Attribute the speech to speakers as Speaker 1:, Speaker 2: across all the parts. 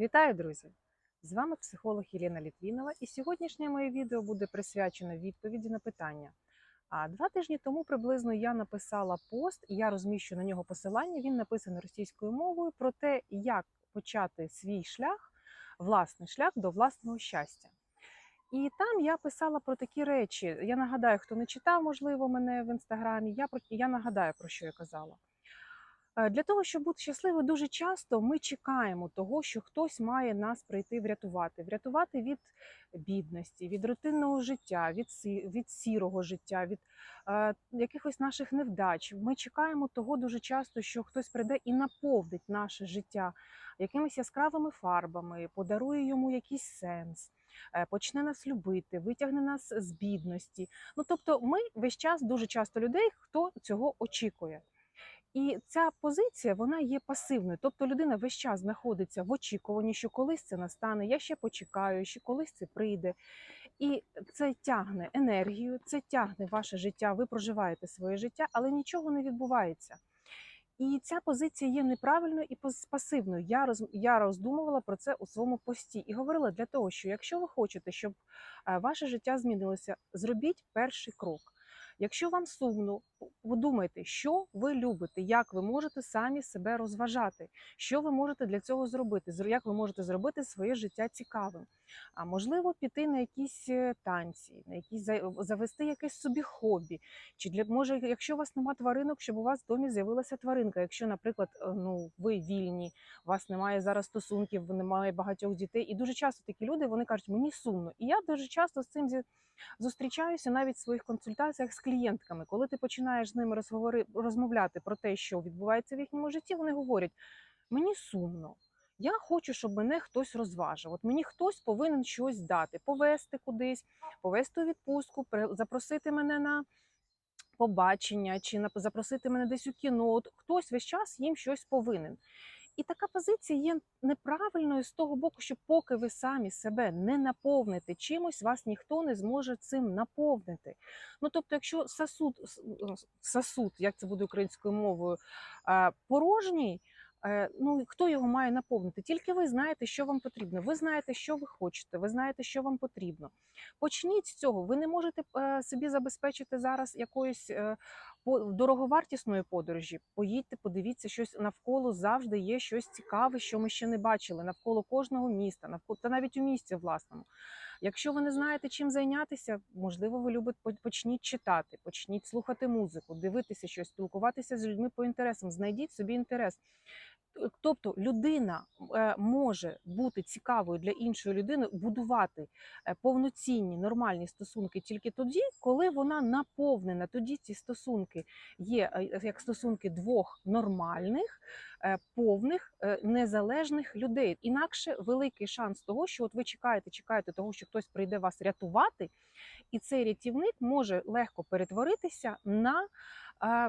Speaker 1: Вітаю, друзі! З вами психолог Єлена Літвінова, і сьогоднішнє моє відео буде присвячено відповіді на питання. А два тижні тому приблизно я написала пост, і я розміщу на нього посилання. Він написаний російською мовою про те, як почати свій шлях, власний шлях до власного щастя. І там я писала про такі речі. Я нагадаю, хто не читав, можливо, мене в інстаграмі. Я про я нагадаю про що я казала. Е, Для того, щоб бути щасливою, дуже часто ми чекаємо того, що хтось має нас прийти врятувати, врятувати від бідності, від рутинного життя, від від сірого життя, від е, якихось наших невдач. Ми чекаємо того дуже часто, що хтось прийде і наповнить наше життя якимись яскравими фарбами, подарує йому якийсь сенс. е, Почне нас любити, витягне нас з бідності. Ну тобто, ми весь час дуже часто людей, хто цього очікує. І ця позиція вона є пасивною. Тобто людина весь час знаходиться в очікуванні, що колись це настане, я ще почекаю, що колись це прийде. І це тягне енергію, це тягне ваше життя. Ви проживаєте своє життя, але нічого не відбувається. І ця позиція є неправильною і пас- пасивною. Я роз я роздумувала про це у своєму пості і говорила для того, що якщо ви хочете, щоб е, ваше життя змінилося, зробіть перший крок. Якщо вам сумно, подумайте, що ви любите, як ви можете самі себе розважати, що ви можете для цього зробити, зро- як ви можете зробити своє життя цікавим. А можливо, піти на якісь е, танці, на якісь завести якесь собі хобі. Чи для може, якщо у вас немає тваринок, щоб у вас в домі з'явилася тваринка. Якщо, наприклад, е, ну ви вільні, у вас немає зараз стосунків, немає багатьох дітей. І дуже часто такі люди вони кажуть, мені сумно. І я дуже часто з цим зустрічаюся навіть в своїх консультаціях з клієнтками. Коли ти починаєш з ними розмовляти про те, що відбувається в їхньому житті, вони говорять: мені сумно. Я хочу, щоб мене хтось розважив. От мені хтось повинен щось дати, повести кудись, повести у відпустку, запросити мене на побачення чи на запросити мене десь у кіно. От хтось весь час їм щось повинен. І така позиція є неправильною з того боку, що поки ви самі себе не наповните чимось, вас ніхто не зможе цим наповнити. Ну тобто, якщо сосуд, сосуд, як це буде українською мовою, порожній. Е, Ну, хто його має наповнити? Тільки ви знаєте, що вам потрібно. Ви знаєте, що ви хочете, ви знаєте, що вам потрібно. Почніть з цього. Ви не можете е, собі забезпечити зараз якоюсь е, дороговартісної подорожі. Поїдьте, подивіться щось навколо завжди є щось цікаве, що ми ще не бачили навколо кожного міста, навколо та навіть у місті власному. Якщо ви не знаєте, чим зайнятися, можливо, ви любите по- почніть читати, почніть слухати музику, дивитися щось, спілкуватися з людьми по інтересам. Знайдіть собі інтерес. Т- Тобто людина е, може бути цікавою для іншої людини, будувати е, повноцінні нормальні стосунки тільки тоді, коли вона наповнена. Тоді ці стосунки є е, як стосунки двох нормальних, е, повних, е, незалежних людей. Інакше великий шанс того, що от ви чекаєте, чекаєте того, що хтось прийде вас рятувати, і цей рятівник може легко перетворитися на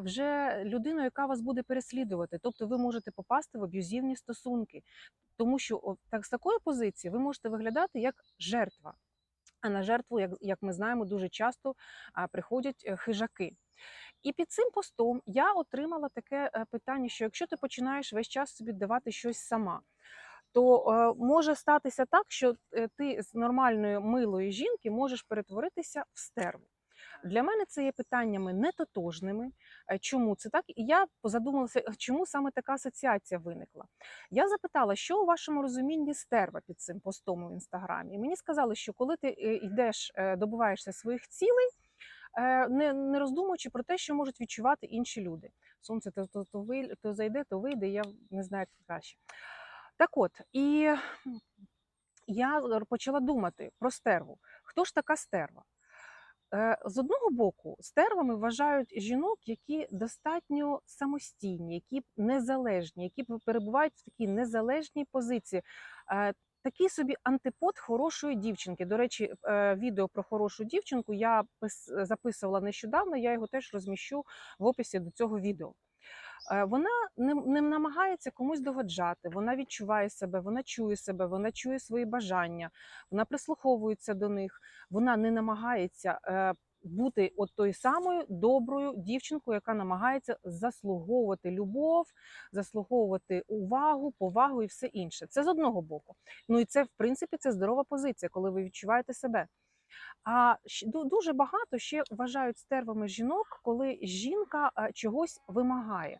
Speaker 1: вже людину, яка вас буде переслідувати. Тобто ви можете попасти в аб'юзивні стосунки, тому що так з такої позиції ви можете виглядати як жертва. А на жертву, як, як ми знаємо, дуже часто приходять е, хижаки. І під цим постом я отримала таке е, питання: що якщо ти починаєш весь час собі давати щось сама, то е, може статися так, що е, ти з нормальної милої жінки можеш перетворитися в стерву. Для мене це є питаннями нетотожними. Е, Чому це так? І я задумалася, чому саме така асоціація виникла. Я запитала, що у вашому розумінні стерва під цим постом у інстаграмі. І мені сказали, що коли ти йдеш, добуваєшся своїх цілей, не, не роздумуючи про те, що можуть відчувати інші люди. Сонце то, то, то, ви- то зайде, то вийде, я не знаю, як краще. Так от, і я почала думати про стерву. Хто ж така стерва? Е, З одного боку, стервами вважають жінок, які достатньо самостійні, які незалежні, які перебувають в такій незалежній позиції. Е, Такий собі антипод хорошої дівчинки. До речі, е, відео про хорошу дівчинку я записувала нещодавно. Я його теж розміщу в описі до цього відео. Е, Вона не, не намагається комусь догоджати, вона відчуває себе, вона чує себе, вона чує свої бажання, вона прислуховується до них, вона не намагається е, бути от тою самою доброю дівчинкою, яка намагається заслуговувати любов, заслуговувати увагу, повагу і все інше. Це з одного боку. Ну і це, в принципі, це здорова позиція, коли ви відчуваєте себе. А дуже багато ще вважають стервами жінок, коли жінка чогось вимагає.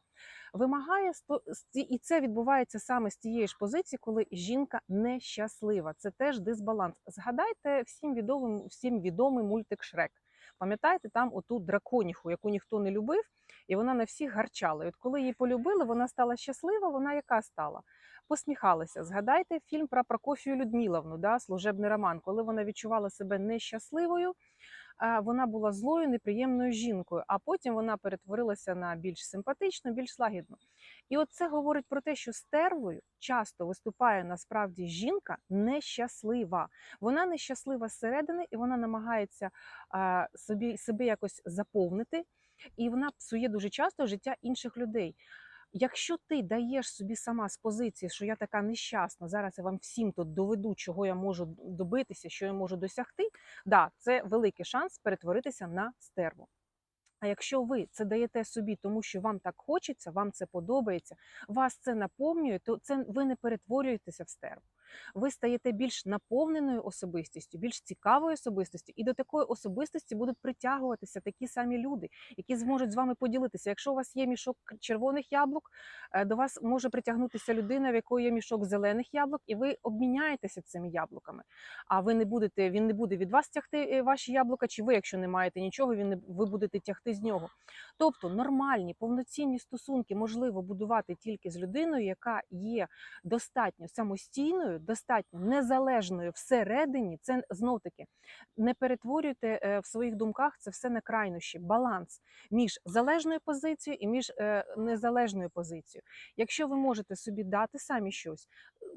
Speaker 1: Вимагає і це відбувається саме з тієї ж позиції, коли жінка нещаслива. Це теж дисбаланс. Згадайте всім відомий, всім відомий мультик Шрек. Пам'ятаєте, там оту драконіху, яку ніхто не любив, і вона на всіх гарчала. І от коли її полюбили, вона стала щаслива. Вона яка стала? Посміхалася. Згадайте фільм про Прокофію Людмиловну, да, служебний роман, коли вона відчувала себе нещасливою. Вона була злою, неприємною жінкою, а потім вона перетворилася на більш симпатичну, більш лагідну. І от це говорить про те, що стервою часто виступає насправді жінка нещаслива. Вона нещаслива зсередини, і вона намагається собі себе якось заповнити, і вона псує дуже часто життя інших людей. Якщо ти даєш собі сама з позиції, що я така нещасна, зараз я вам всім тут доведу, чого я можу добитися, що я можу досягти, да, це великий шанс перетворитися на стерву. А якщо ви це даєте собі, тому що вам так хочеться, вам це подобається, вас це наповнює, то це ви не перетворюєтеся в стерву. Ви стаєте більш наповненою особистістю, більш цікавою особистістю, і до такої особистості будуть притягуватися такі самі люди, які зможуть з вами поділитися. Якщо у вас є мішок червоних яблук, е, до вас може притягнутися людина, в якої є мішок зелених яблук, і ви обміняєтеся цими яблуками. А ви не будете, він не буде від вас тягти е, ваші яблука, чи ви, якщо не маєте нічого, він не ви будете тягти з нього. Тобто нормальні, повноцінні стосунки можливо будувати тільки з людиною, яка є достатньо самостійною, достатньо незалежною всередині. Це знов таки не перетворюйте е, в своїх думках це все на крайнощі, баланс між залежною позицією і між е, незалежною позицією. Якщо ви можете собі дати самі щось,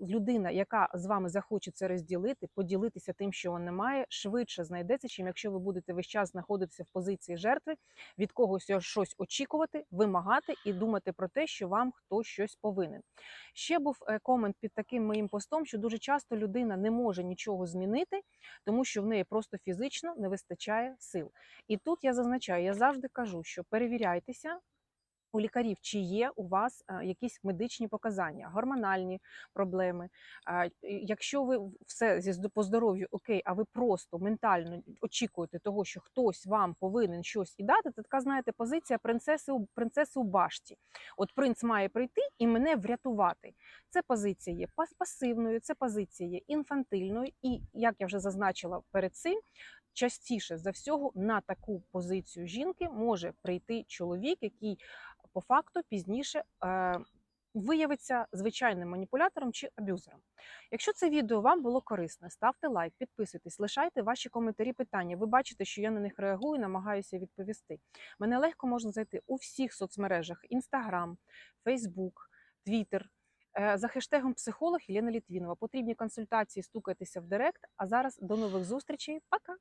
Speaker 1: людина, яка з вами захоче це розділити, поділитися тим, що вона має, швидше знайдеться, чим якщо ви будете весь час знаходитися в позиції жертви, від когось щось очікувати, вимагати і думати про те, що вам хтось щось повинен. Ще був е, комент під таким моїм постом, що дуже часто людина не може нічого змінити, тому що в неї просто фізично не вистачає сил. І тут я зазначаю, я завжди кажу, що перевіряйтеся. У лікарів, чи є у вас е, якісь медичні показання, гормональні проблеми. Якщо ви все по здоров'ю окей, а ви просто ментально очікуєте того, що хтось вам повинен щось і дати, це така, знаєте, позиція принцеси принцеси у башті. От принц має прийти і мене врятувати. Це позиція є пас- пасивною, це позиція є інфантильною, і як я вже зазначила перед цим. Частіше за всього на таку позицію жінки може прийти чоловік, який по факту пізніше е, виявиться звичайним маніпулятором чи аб'юзером. Якщо це відео вам було корисне, ставте лайк, підписуйтесь, лишайте ваші коментарі, питання. Ви бачите, що я на них реагую, намагаюся відповісти. Мене легко можна знайти у всіх соцмережах: Instagram, Facebook, Twitter. Е, За хештегом психолог Єлена Літвінова. Потрібні консультації, стукайтеся в директ. А зараз до нових зустрічей. Пока!